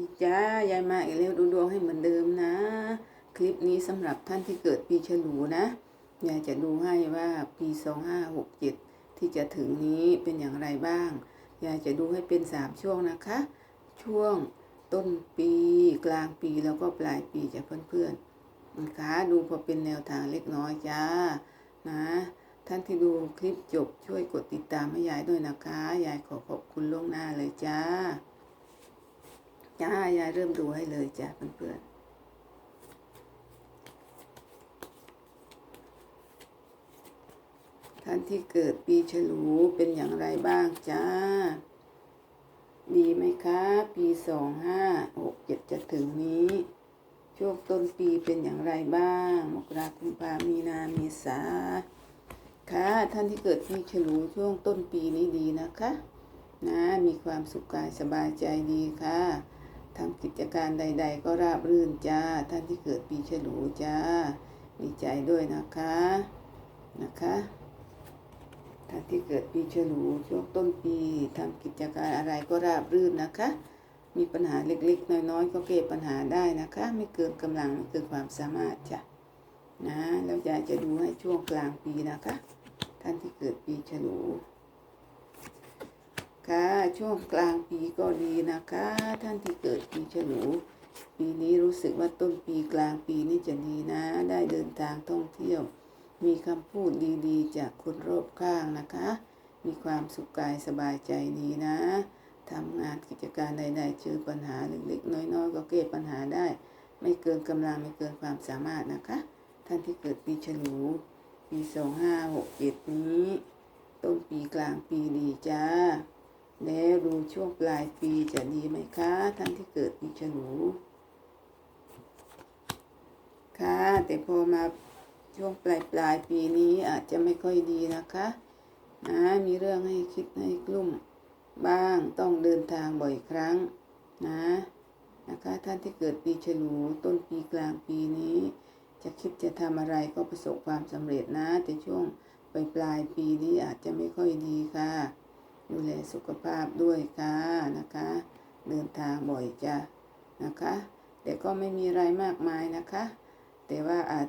ดีจ้ายายมาอีกแล้วดูดวงให้เหมือนเดิมนะ คลิปนี้สำหรับท่านที่เกิดปีฉลูนะยายจะดูให้ว่าปีสองห้าหกเจ็ดที่จะถึงนี้เป็นอย่างไรบ้างยายจะดูให้เป็นสามช่วงนะคะ ช่วงต้นปีกลางปีแล้วก็ปลายปีจากเพื่อนๆนะคะดูพอเป็นแนวทางเล็กน้อยจ้านะท่านที่ดูคลิปจบช่วยกดติดตามให้ยายด้วยนะคะ ยายขอขอบคุณล่วงหน้าเลยจ้า จ้ายายเริ่มดูให้เลยจ้าเพื่อนๆท่านที่เกิดปีฉลูเป็นอย่างไรบ้างจ้า ดีไหมคะ ปีสองห้าหกเจ็ดจะถึงนี้ช่วงต้นปีเป็นอย่างไรบ้าง มกราคุมภามีนาเมษาค่ะท่านที่เกิดปีฉลูช่วงต้นปีนี้ดีนะคะ นะ มีความสุขกายสบายใจดีค่ะ ทำกิจการใด ๆ ก็ราบรื่นจ้า ท่านที่เกิดปีฉลูจ้า ดีใจด้วยนะคะ นะคะ ท่านที่เกิดปีฉลูช่วงต้นปีทำกิจการอะไรก็ราบรื่นนะคะ มีปัญหาเล็กๆ น้อยๆ ก็แก้ปัญหาได้นะคะ ไม่เกินกำลังไม่เกินความสามารถจ้ะ นะ แล้วยายจะดูให้ช่วงกลางปีนะคะ ท่านที่เกิดปีฉลู ค่ะช่วงกลางปีก็ดีนะคะ ท่านที่เกิดปีฉลูปีนี้รู้สึกว่าต้นปีกลางปีนี้จะดีนะ ได้เดินทางท่องเที่ยว มีคำพูดดีๆ จากคนรอบข้างนะคะ มีความสุขกายสบายใจดีนะทำงานกิจการใดๆเจอปัญหาเล็กๆน้อยๆก็แก้ปัญหาได้ ไม่เกินกำลังไม่เกินความสามารถนะคะ ท่านที่เกิดปีฉลูปีสองห้าหกเจ็ดนี้ ต้นปีกลางปีดีจ้า แล้วดูช่วงปลายปีจะดีไหมคะ ท่านที่เกิดปีฉลูค่ะ แต่พอมาช่วงปลายปลายปีนี้อาจจะไม่ค่อยดีนะคะนะมีเรื่องให้คิดให้กลุ่มบ้างต้องเดินทางบ่อยครั้งนะนะคะท่านที่เกิดปีฉลูต้นปีกลางปีนี้ จะคิดจะทำอะไรก็ประสบความสำเร็จนะ แต่ช่วงปลายปลายปีนี้อาจจะไม่ค่อยดีค่ะ ดูแลสุขภาพด้วยค่ะนะคะ เดินทางบ่อยจ้ะนะคะ แต่ก็ไม่มีอะไรมากมายนะคะ แต่ว่าอาจ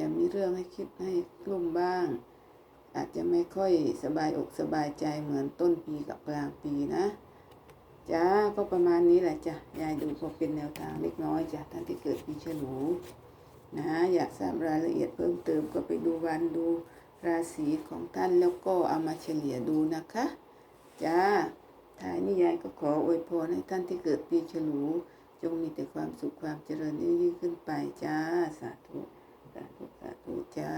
จะมีเรื่องให้คิดให้กลุ่มบ้าง อาจจะไม่ค่อยสบายอกสบายใจเหมือนต้นปีกับกลางปีนะจ้าก็ประมาณนี้แหละจ้ะยายดูพอเป็นแนวทางเล็กน้อยจ้ะท่านที่เกิดปีฉลูนะอยากทราบรายละเอียดเพิ่มเติมก็ไปดูวันดูราศีของท่านแล้วก็เอามาเฉลี่ยดูนะคะ จ้าท้ายนี้ยาย ก็ขออวยพรให้ท่านที่เกิดปีฉลูจงมีแต่ความสุขความเจริญยิ่งขึ้นไปจ้า สาธุ สาธุ สาธุจ้า